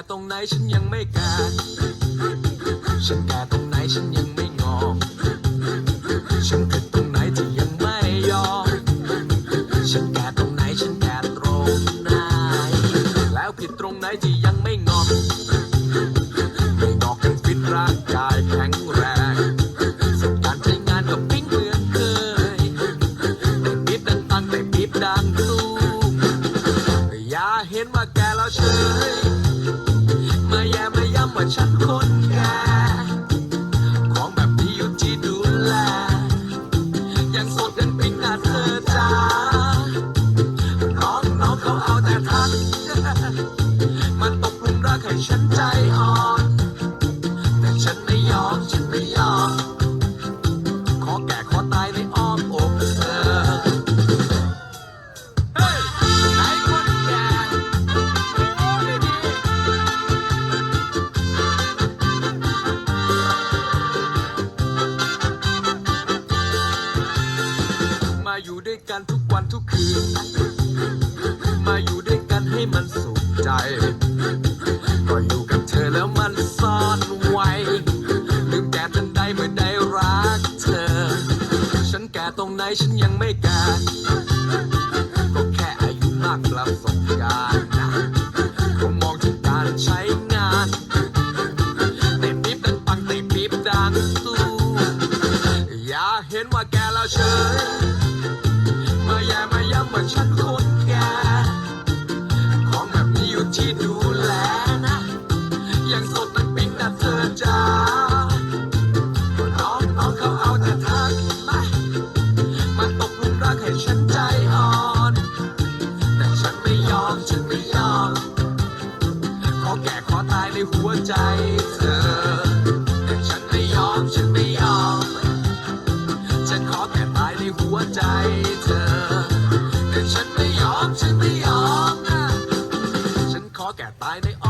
แกตรงไหนฉันยังไม่แก่ฉันแก่ตรงไหนฉันยังไม่งอฉันผิดตรงไหนที่ยังไม่ยอมฉันแก่ตรงไหนฉันแก่ตรงไหน แล้วผิดตรงไหนที่ยังไม่งอไม่งอกกันฟิตร่างกายแข็งแรงฝึกการใช้งานก็ปิ้งเหมือนเคยแต่ปิดบดังๆแต่ปิดดังตู้อย่าเห็นว่าแกแล้วเฉย มาแย่มาย้ำว่าฉันคนงาของแบบนี้อยู่ที่ดูแลยังสดยังเป็นหน้าเธอจ้าน้องน้องเขาเอาแต่ทันมัตกลุมรักให้ฉันใจอ่อน อยู่ด้วยกันทุกวันทุกคืน มาอยู่ด้วยกันให้มันสุขใจ ก็อยู่กับเธอแล้วมันซ่อนไว้ลืมแกทันใดเมื่อได้รักเธอ ฉันแก่ตรงไหนฉันยังไม่แก่ก็แค่อายุมากประสบการณ์นะเขามองถึงการใช้งานเต็มปิ๊บดังปังเต็มปิ๊บดังสู้อย่าเห็นว่าแกแล้วเฉย อแก่ขอตายในหัวใจเธอ แต่ฉันไม่ยอม ฉันไม่ยอม ฉันขอแก่ตายในหัวใจเธอ แต่ฉันไม่ยอม ฉันไม่ยอมนะ ฉันขอแก่ตายในอ้อ